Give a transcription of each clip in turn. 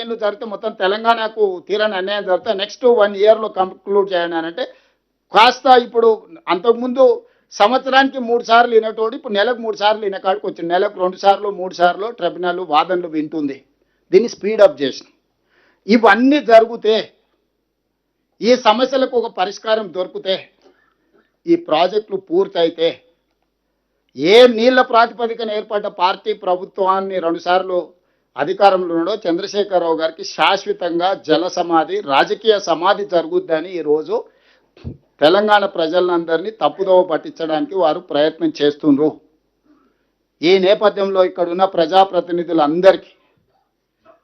ఏళ్ళు జరిగితే మొత్తం తెలంగాణకు తీరని అన్యాయం జరిగితే నెక్స్ట్ వన్ ఇయర్లో కంక్లూడ్ చేయండి అని అంటే కాస్త ఇప్పుడు అంతకుముందు సంవత్సరానికి మూడు సార్లు వినటోడు ఇప్పుడు నెలకు మూడు సార్లు వినకాడికి వచ్చింది నెలకు రెండు సార్లు మూడు సార్లు ట్రిబ్యునల్ వాదనలు వింటుంది. దీన్ని స్పీడప్ చేసిన ఇవన్నీ జరిగితే ఈ సమస్యలకు ఒక పరిష్కారం దొరికితే ఈ ప్రాజెక్టులు పూర్తయితే ఏ నీళ్ళ ప్రాతిపదికన ఏర్పడ్డ పార్టీ ప్రభుత్వాన్ని రెండుసార్లు అధికారంలో ఉండో చంద్రశేఖరరావు గారికి శాశ్వతంగా జల సమాధి రాజకీయ సమాధి జరుగుద్దని ఈరోజు తెలంగాణ ప్రజలందరినీ తప్పుదోవ పట్టించడానికి వారు ప్రయత్నం చేస్తుండ్రు. ఈ నేపథ్యంలో ఇక్కడ ఉన్న ప్రజాప్రతినిధులందరికీ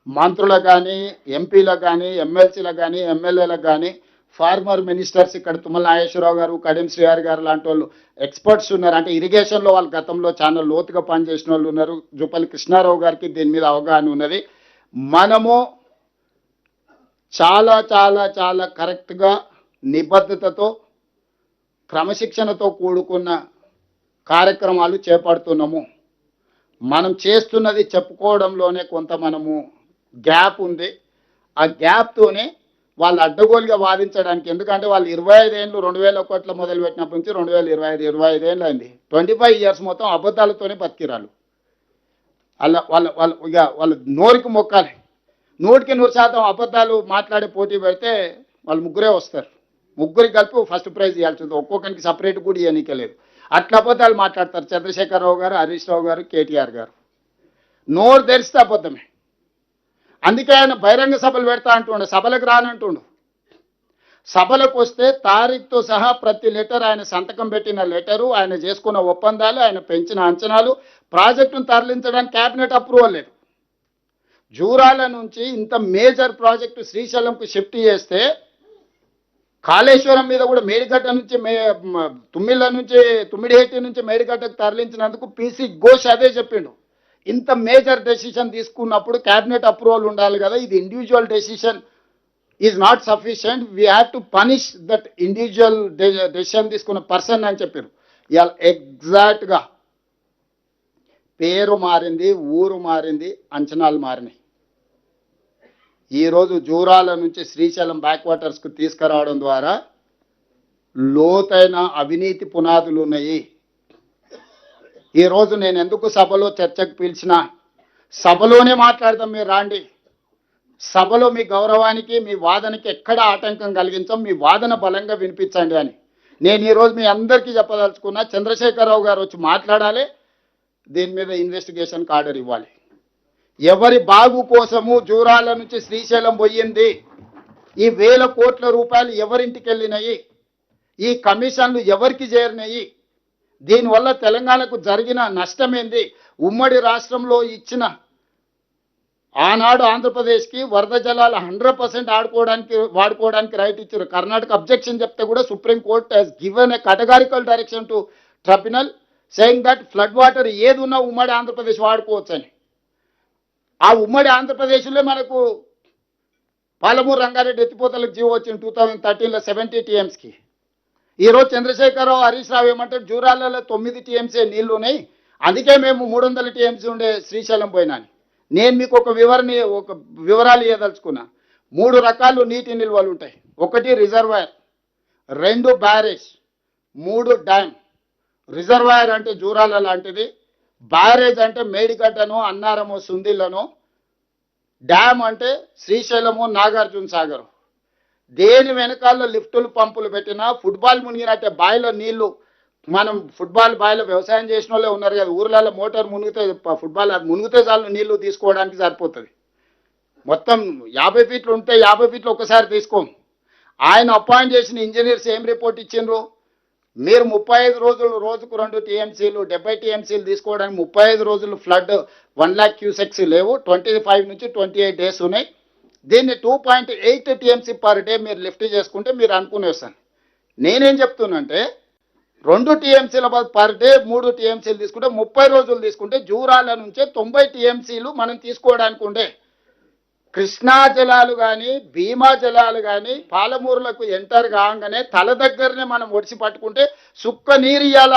మంత్రులకు కానీ ఎంపీలకు కానీ ఎమ్మెల్సీలకు కానీ ఎమ్మెల్యేలకు కానీ ఫార్మర్ మినిస్టర్స్ ఇక్కడ తుమ్మల నాగేశ్వరరావు గారు కడియం శ్రీహారి గారు లాంటి వాళ్ళు ఎక్స్పర్ట్స్ ఉన్నారు. అంటే ఇరిగేషన్లో వాళ్ళు గతంలో చాలా లోతుగా పనిచేసిన వాళ్ళు ఉన్నారు. జూపల్లి కృష్ణారావు గారికి దీని మీద అవగాహన ఉన్నది. మనము చాలా చాలా చాలా కరెక్ట్గా నిబద్ధతతో క్రమశిక్షణతో కూడుకున్న కార్యక్రమాలు చేపడుతున్నాము. మనం చేస్తున్నది చెప్పుకోవడంలోనే కొంత మనము గ్యాప్ ఉంది. ఆ గ్యాప్తోనే వాళ్ళు అడ్డగోలుగా వాదించడానికి. ఎందుకంటే వాళ్ళు ఇరవై ఐదేళ్ళు రెండు వేల ఒకటిలో మొదలు పెట్టినప్పటి నుంచి రెండు వేల ఇరవై ఐదు ఇరవై ఐదేళ్ళు అయింది. ట్వంటీ ఫైవ్ ఇయర్స్ మొత్తం అబద్ధాలతోనే బతికిరాలు వాళ్ళ వాళ్ళ వాళ్ళ ఇక వాళ్ళ నోరుకి మొక్కాలి. నూటికి నూరు శాతం అబద్ధాలు మాట్లాడే పోటీ పెడితే వాళ్ళు ముగ్గురే వస్తారు. ముగ్గురికి కలిపి ఫస్ట్ ప్రైజ్ ఇవ్వాల్సింది. ఒక్కొక్కరికి సపరేట్ కూడా ఇవ్వనికలేదు అట్లా అబద్ధాలు మాట్లాడతారు చంద్రశేఖరరావు గారు హరీష్ రావు గారు కేటీఆర్ గారు. నోరు తెరిస్తే అబద్ధమే. అందుకే ఆయన బహిరంగ సభలు పెడతా అంటుండు సభలకు రానంటుండు. సభలకు వస్తే తారీఖుతో సహా ప్రతి లెటర్ ఆయన సంతకం పెట్టిన లెటరు ఆయన చేసుకున్న ఒప్పందాలు ఆయన పెంచిన అంచనాలు ప్రాజెక్టును తరలించడానికి క్యాబినెట్ అప్రూవల్ లేదు. జూరాల నుంచి ఇంత మేజర్ ప్రాజెక్టు శ్రీశైలంకు షిఫ్ట్ చేస్తే కాళేశ్వరం మీద కూడా మేడిగడ్డ నుంచి మే తుమ్మిళ్ళ నుంచి తుమ్మిడిహేటి నుంచి మేడిగడ్డకు తరలించినందుకు పీసీ ఘోష్ అదే చెప్పిండు. ఇంత మేజర్ డెసిషన్ తీసుకున్నప్పుడు క్యాబినెట్ అప్రూవల్ ఉండాలి కదా ఇది individual decision is not sufficient we have to punish that individual decision తీసుకున్న పర్సన్ అని చెప్పారు. ఇవాళ ఎగ్జాక్ట్గా పేరు మారింది ఊరు మారింది అంచనాలు మారినాయి. ఈరోజు జూరాల నుంచి శ్రీశైలం బ్యాక్ వాటర్స్కు తీసుకురావడం ద్వారా లోతైన అవినీతి పునాదులు ఉన్నాయి. ఈరోజు నేను ఎందుకు సభలో చర్చకు పిలిచిన? సభలోనే మాట్లాడదాం మీరు రాండి. సభలో మీ గౌరవానికి మీ వాదనకి ఎక్కడ ఆటంకం కలిగించాం మీ వాదన బలంగా వినిపించండి అని. నేను ఈరోజు మీ అందరికీ చెప్పదలుచుకున్నా చంద్రశేఖరరావు గారు వచ్చి మాట్లాడాలి. దీని మీద ఇన్వెస్టిగేషన్కి ఆర్డర్ ఇవ్వాలి. ఎవరి బాగు కోసము జూరాల నుంచి శ్రీశైలం పోయింది? ఈ వేల కోట్ల రూపాయలు ఎవరింటికి వెళ్ళినాయి ఈ కమిషన్లు ఎవరికి చేరినాయి? దీనివల్ల తెలంగాణకు జరిగిన నష్టమేంది? ఉమ్మడి రాష్ట్రంలో ఇచ్చిన ఆనాడు ఆంధ్రప్రదేశ్కి వరద జలాలు హండ్రెడ్ పర్సెంట్ ఆడుకోవడానికి వాడుకోవడానికి రైట్ ఇచ్చారు. కర్ణాటక అబ్జెక్షన్ చెప్తే కూడా supreme court he's given a categorical direction to tribunal saying that flood water ఏది ఉన్నా ఉమ్మడి ఆంధ్రప్రదేశ్ వాడుకోవచ్చని. ఆ ఉమ్మడి ఆంధ్రప్రదేశ్లో మనకు పాలమూరు రంగారెడ్డి ఎత్తిపోతలకు జీవో వచ్చింది టూ థౌజండ్ థర్టీన్లో సెవెంటీ టీఎంస్కి ఈరోజు చంద్రశేఖరరావు హరీష్ రావు ఏమంటారు జూరాలలో తొమ్మిది టీఎంసీ నీళ్ళు ఉన్నాయి. అందుకే మేము మూడు వందల టీఎంసీ ఉండే శ్రీశైలం పోయినాను. నేను మీకు ఒక వివరణ ఒక వివరాలు ఇవ్వదలుచుకున్నా మూడు రకాలు నీటి నిల్వలు ఉంటాయి. ఒకటి రిజర్వాయర్ రెండు బ్యారేజ్ మూడు డ్యామ్ రిజర్వాయర్ అంటే జూరాల లాంటిది. బ్యారేజ్ అంటే మేడిగడ్డను అన్నారము సుందిళ్ళను డ్యామ్ అంటే శ్రీశైలము నాగార్జున సాగర్ దేని వెనకాల లిఫ్టులు పంపులు పెట్టినా ఫుట్బాల్ మునిగినట్టే బావిలో నీళ్ళు. మనం ఫుట్బాల్ బావిలో వ్యవసాయం చేసిన వాళ్ళే ఉన్నారు కదా ఊర్లలో మోటార్ మునిగితే ఫుట్బాల్ మునిగితే చాలు నీళ్ళు తీసుకోవడానికి సరిపోతుంది. మొత్తం యాభై ఫీట్లు ఉంటే యాభై ఫీట్లు ఒక్కసారి తీసుకోం. ఆయన అపాయింట్ చేసిన ఇంజనీర్స్ ఏం రిపోర్ట్ ఇచ్చిండ్రు? మీరు ముప్పై ఐదు రోజులు రోజుకు రెండు టీఎంసీలు డెబ్బై టీఎంసీలు తీసుకోవడానికి ముప్పై ఐదు రోజులు ఫ్లడ్ వన్ ల్యాక్ క్యూసెక్స్ లేవు. ట్వంటీ ఫైవ్ నుంచి ట్వంటీ ఎయిట్ డేస్ ఉన్నాయి. దీన్ని two point eight TMC per day మీరు లిఫ్ట్ చేసుకుంటే మీరు అనుకునే వస్తాను. నేనేం చెప్తున్నానంటే రెండు టీఎంసీల పర్ డే మూడు టీఎంసీలు తీసుకుంటే ముప్పై రోజులు తీసుకుంటే జూరాల నుంచే తొంభై టీఎంసీలు మనం తీసుకోవడానికి ఉండే. కృష్ణా జలాలు కానీ భీమా జలాలు కానీ పాలమూరులకు ఎంటర్ కాగానే తల దగ్గరనే మనం ఒడిసి పట్టుకుంటే సుక్క నీరు ఇవాళ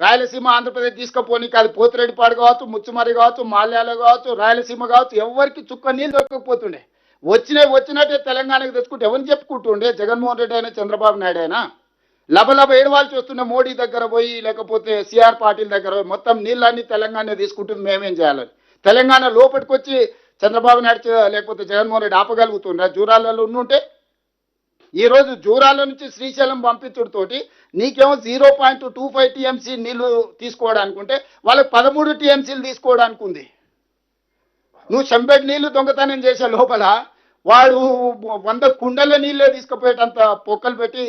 రాయలసీమ ఆంధ్రప్రదేశ్ తీసుకుపోనీకి అది పోతిరెడ్డిపాడు కావచ్చు ముచ్చుమరి కావచ్చు మాల్యాల కావచ్చు రాయలసీమ కావచ్చు ఎవరికి చుక్క నీళ్ళు దొరకకపోతుండే. వచ్చినాయి వచ్చినట్టే తెలంగాణకి తెచ్చుకుంటే ఎవరిని చెప్పుకుంటుండే? జగన్మోహన్ రెడ్డి అయినా చంద్రబాబు నాయుడు అయినా? లబలబ ఏడవాల్సి వస్తున్న మోడీ దగ్గర పోయి లేకపోతే సిఆర్ పాటిల్ దగ్గర పోయి మొత్తం నీళ్ళన్నీ తెలంగాణ తీసుకుంటుంది మేమేం చేయాలని. తెలంగాణ లోపలికి వచ్చి చంద్రబాబు నాయుడు లేకపోతే జగన్మోహన్ రెడ్డి ఆపగలుగుతుండే జూరాలలో ఉండుంటే ఈరోజు జూరాల నుంచి శ్రీశైలం పంపించడంతోటి నీకేమో zero point two five TMC నీళ్ళు తీసుకోవడానికి ఉంటే వాళ్ళకి పదమూడు టీఎంసీలు తీసుకోవడానికి ఉంది నువ్వు చెంబెడ్ నీళ్ళు దొంగతనం చేసే లోపల వాడు వంద కుండల నీళ్ళే తీసుకుపోయేటంత పొక్కలు పెట్టి